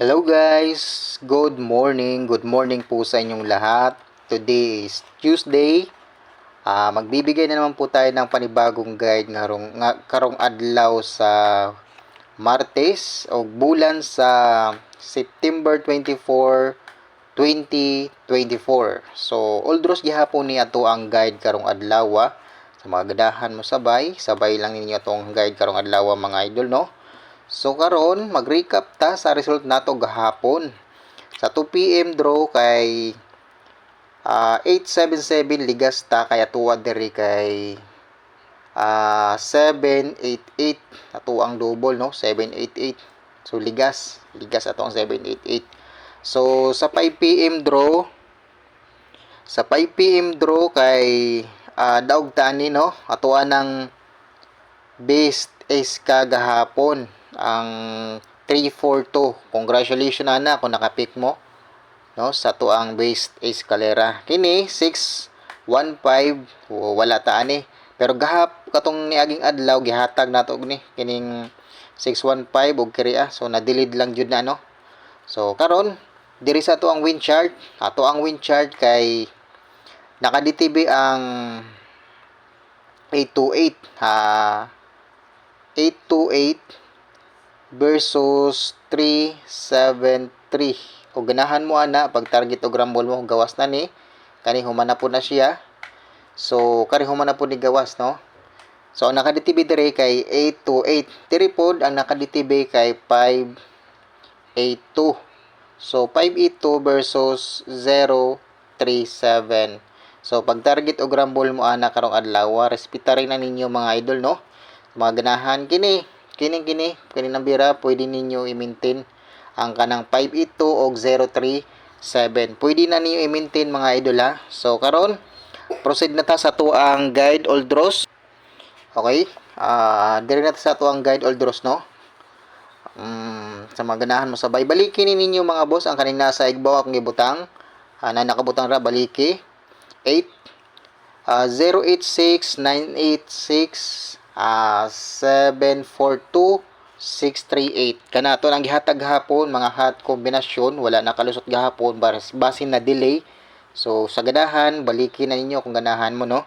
Hello guys! Good morning! Good morning po sa inyong lahat. Today is Tuesday. Ah, magbibigay na naman po tayo ng panibagong guide ngarong nga, karong adlaw sa Martes o bulan sa September 24, 2024. So, oldros gihapon ni ato ang guide karong adlaw. ah. Sa mga gadahan mo sabay, sabay lang ninyo atong guide karong adlaw mga idol no. So karon mag-recap ta sa result nato gahapon. Sa 2 PM draw kay ah, 877 ligas ta kaya tuwa diri kay ah 788 ato ang double no 788. So ligas, ligas ato ang 788. So sa 5 PM draw sa 5 PM draw kay ah, daog tani no ato ng best ace ka gahapon ang 342 congratulations ana kung nakapik mo no sa to ang best ace kalera kini 615 o, wala ta ani. Pero gahap katong niaging adlaw gihatag nato ni kining 615 og kiriya so na-delete lang jud na no. So karon diri sa to ang win chart. Ato ang win chart kay naka-DTB ang 828 ha 828 versus 373 o ganahan mo ana pag target og rumble mo gawas na ni. Kani humana po na siya. So kani humana po ni gawas no? So ang naka-DTB dire kay 828 diri pod ang naka-DTB kay 582 so 582 versus 037 so pag target og rumble mo ana karong adlaw respetarin na ninyo mga idol no? Mga ganahan kini kining kini kini ng bira pwede ninyo i-maintain ang kanang 582 o 037 pwede na ninyo i-maintain mga idol ha? So karon proceed na ta sa tuang guide all draws. Okay? Ah dire na ta sa tuang guide all draws no? Um, sa mga ganahan mo sabay balikin ni ninyo mga boss ang kaning nasa igbaw akong gibutang uh, na nakabutang ra baliki. 8 uh, 086 986 ah 742 638 kana to ang gihatag gahapon mga hot kombinasyon wala na kalusot gahapon bas basin na delay. So sa ganahan balikin na ninyo kung ganahan mo no?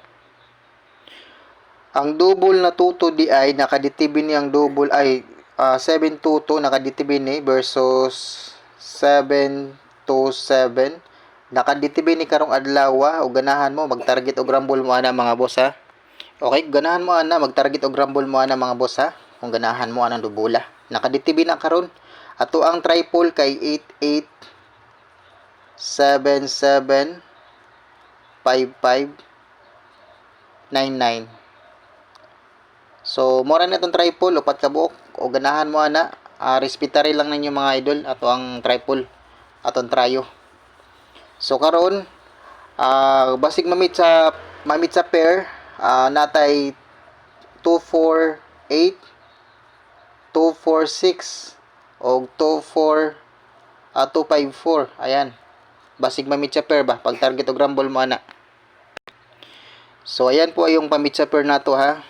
Ang double na tuto di ay nakaditibin ni ang double ay ah, 722 nakaditibin ni versus 727 nakaditibin ni karong adlaw o ganahan mo mag-target og rumble mo ana mga boss ha Okay, ganahan mo ana mag-target og rumble mo ana mga boss ha. Kung ganahan mo ana dubula. Naka-DTB na karon. Ato ang triple kay 88 77 55 99. So, mora na itong triple, upat ka buok. O ganahan mo ana, uh, respetary lang ninyo mga idol. Ato ang triple, atong trayo. So, karon uh, basig mamit sa mamit sa pair, uh, natay 248 246 o 24 uh, 254 ayan. Basig mamit pair ba? Pag target og rumble mo ana. So ayan po yung pamit sa pair nato ha?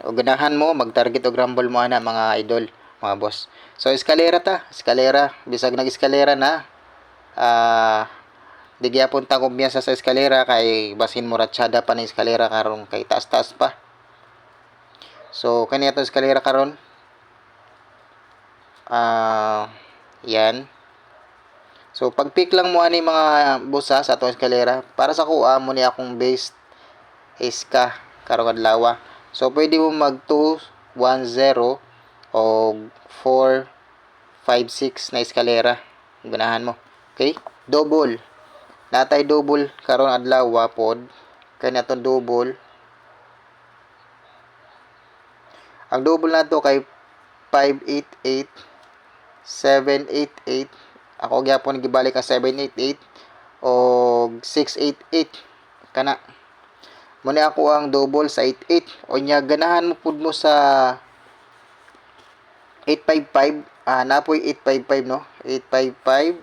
O ganahan mo mag target og rumble mo ana mga idol mga boss. So eskalera ta eskalera. Bisag nag eskalera na ah uh, di gyapon ta kumpiyansa sa eskalera kay basin mo ratsyada pa na eskalera karon kay taas-taas pa. So kani ato eskalera karon? Ah uh, yan. So pag pick lang mo ani mga busa sa atong eskalera para sa kuha mo ni akong base is ka karong adlaw so pwede mo mag 2 1 0 o 4 5 6 na eskalera. Ganahan mo. Okay? Double natay double karon adlaw pod kay natong double. Ang double nato kay 588 788 ako gyapon gibalik ang 788 o 688 kana. Mo ni ako ang double sa 88 o ganahan mo pud mo sa 855 ah napoy 855 no? 855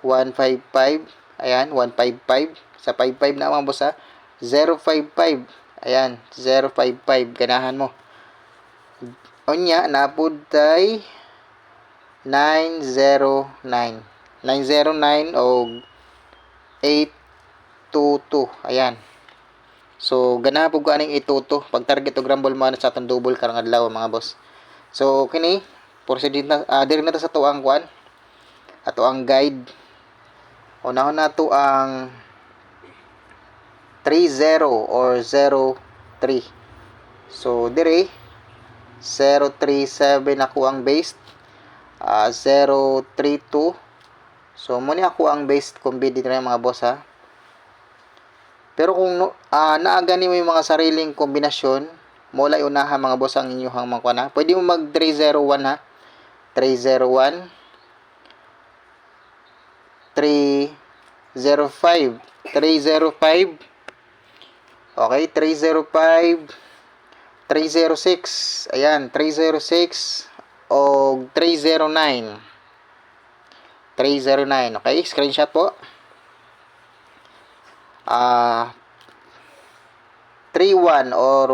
155 Ayan, 155. Sa 55 na mga boss ha. 055. Ayan, 055. Ganahan mo. Onya, napod tay 909. 909 o 822. Ayan. So, ganahan po ganing ituto. Pag target o grumble mo na sa atong double karang adlaw mga boss. So, kini, proceed na, uh, na to sa tuang kuan. Ato ang guide. Unahon na to ang 30 or 03. So, dire 037 ako ang base. Uh, 032. So, muna ako ang base combi dito na mga boss ha. Pero kung uh, naagani mo yung mga sariling kombinasyon, mula unahan mga boss ang inyong mga kuana. Pwede mo mag 301 ha. 301 305 305 Okay, 305 306 Ayan, 306 o 309 309 Okay, screenshot po. Ah uh, 31 or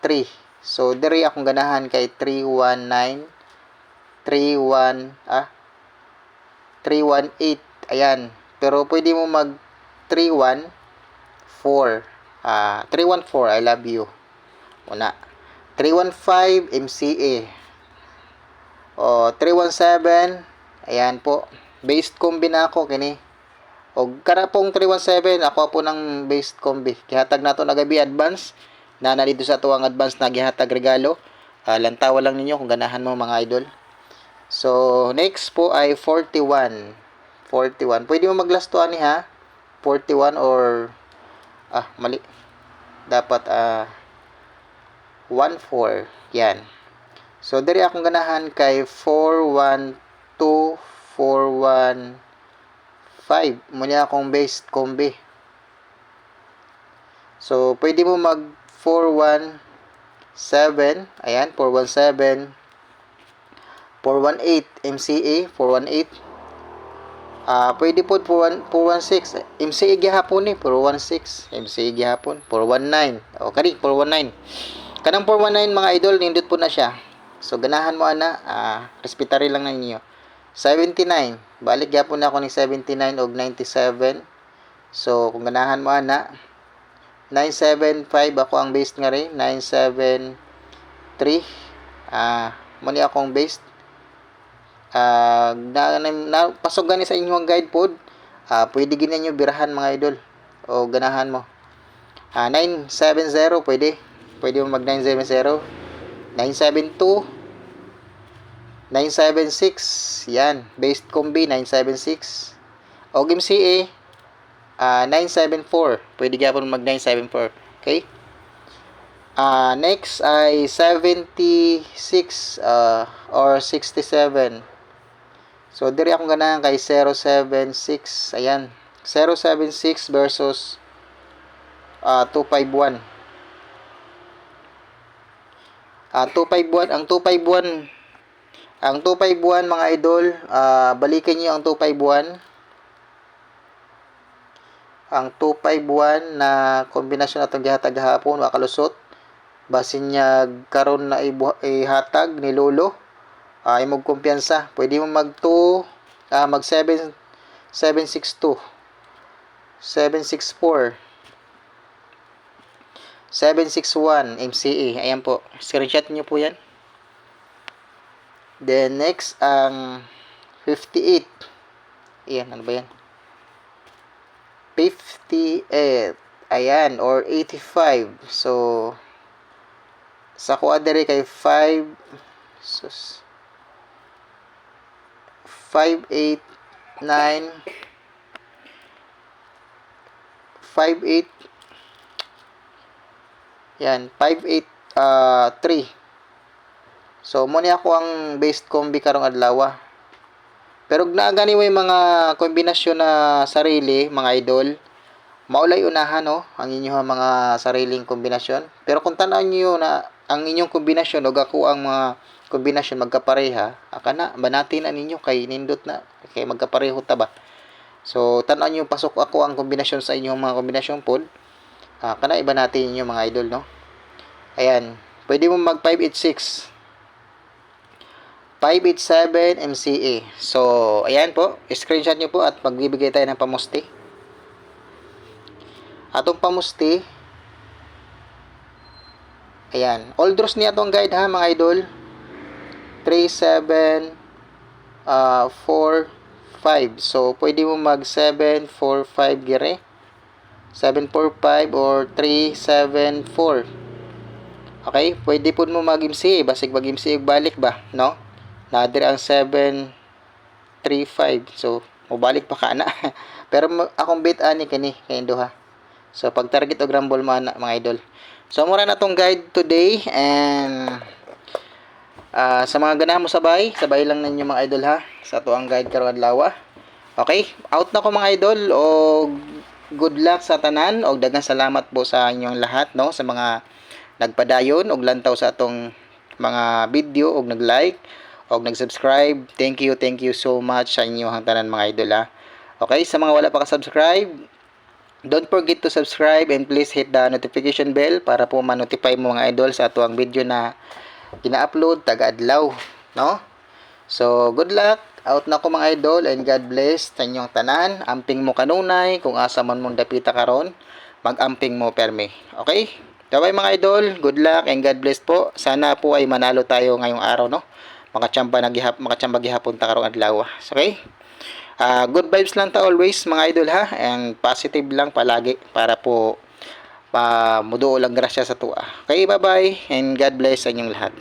13 so diri akong ganahan kay 319 31 ah 318 ayan. Pero pwede mo mag 314 ah 314 I love you. Una. 315 MCA o 317 ayan po. Based combi na ako kini. Og kara pong 317 ako po ng based combi. Gihatag nato na gabi advance. Na na dito sa tuwang advance na gihatag regalo. Uh, lantawa lang ninyo kung ganahan mo mga idol so next po ay 41 41 pwede mo maglastuan ni ha 41 or ah mali dapat ah uh, 14 yan so diri akong ganahan kay 412 41 5. Muna akong based combi. So, pwede mo mag 417. Ayan, 417. 418 MCA, 418. Ah, uh, pwede po 416. MCA gihapon ni, 416. MCA gihapon, 419. O, kani 419. Kanang 419 mga idol, nindot po na siya. So, ganahan mo ana, ah, uh, respetary lang ninyo. 79. Balik gyapon na ako ni 79 og 97. So, kung ganahan mo ana, 975 ako ang base nga rin. 973. Ah, muni akong base. Ah, na, na, na pasok gani sa inyong guide pod. Ah, pwede gina nyo birahan mga idol. O ganahan mo. Ah, 970 pwede. Pwede mo mag 970. 972 976. Yan. Based combi, 976. O MCA, uh, 974. Pwede gapon mag 974. Okay? Uh, next ay 76 uh, or 67. So, diri akong ganahan kay 076. Ayan. 076 versus uh, 251. Uh, 251. Ang 251 ang 251 mga idol, uh, balikan niyo ang 251. Ang 251 na kombinasyon na itong gihatag hapon, makalusot. Basin niya karon na ihatag ni Lolo. Uh, imog kumpiyansa. Pwede mo mag 2, uh, mag 7, 762. 764. 761 MCA. Ayan po. Screenshot niyo po yan. Then, next, ang 58. Ayan, ano ba yan? 58. Ayan, or 85. So, sa kuadere kay 5 sus 5 8 9 5 8 yan 5 8 uh, 3 So, mo ako ang based combi karong adlaw. Pero naagani mo yung mga kombinasyon na sarili, mga idol, maulay unahan no, ang inyong mga sariling kombinasyon. Pero kung tanaw niyo na ang inyong kombinasyon o ako ang mga kombinasyon magkapareha, aka na, banati na ninyo kay nindot na, kay magkapareho ta ba. So, tanaw niyo pasok ako ang kombinasyon sa inyong mga kombinasyon pod. Ah, kana iba natin ninyo mga idol no. Ayan, pwede mo mag 586 587 MCA. So, ayan po. Screenshot nyo po at magbibigay tayo ng pamusti. Atong pamusti, ayan. All draws niya itong guide ha, mga idol. 3, 7, uh, 4, 5. So, pwede mo mag 7, 4, 5 gire. 7, 4, 5 or 3, 7, 4. Okay? Pwede po mo mag MCA. Basig mag MCA balik ba? No? Nadir ang 7, 3, 5. So, mubalik pa ka na. Pero akong bit ani kani kay ha. So, pag target o grumble man mga idol. So, mura na tong guide today and ah, sa mga ganahan mo sabay, sabay lang ninyo mga idol ha sa to ang guide karon adlaw. Okay, out na ko mga idol o good luck sa tanan o daghang salamat po sa inyong lahat no sa mga nagpadayon og lantaw sa atong mga video og nag-like og nag-subscribe. Thank you, thank you so much sa inyong tanan mga idol ha. Okay, sa mga wala pa ka-subscribe, Don't forget to subscribe and please hit the notification bell para po ma-notify mo mga idol sa atuang video na gina-upload taga-adlaw, no? So, good luck. Out na ko mga idol and God bless sa inyong tanan. Amping mo kanunay kung asa man mong dapita karon, mag-amping mo permi. Okay? Bye mga idol. Good luck and God bless po. Sana po ay manalo tayo ngayong araw, no? Makachamba na gihap, makachamba gihapon ta karong adlaw. Okay? Ah, good vibes lang ta always mga idol ha and positive lang palagi para po pa muduo lang grasya sa tuwa. Okay, bye-bye and God bless sa inyong lahat.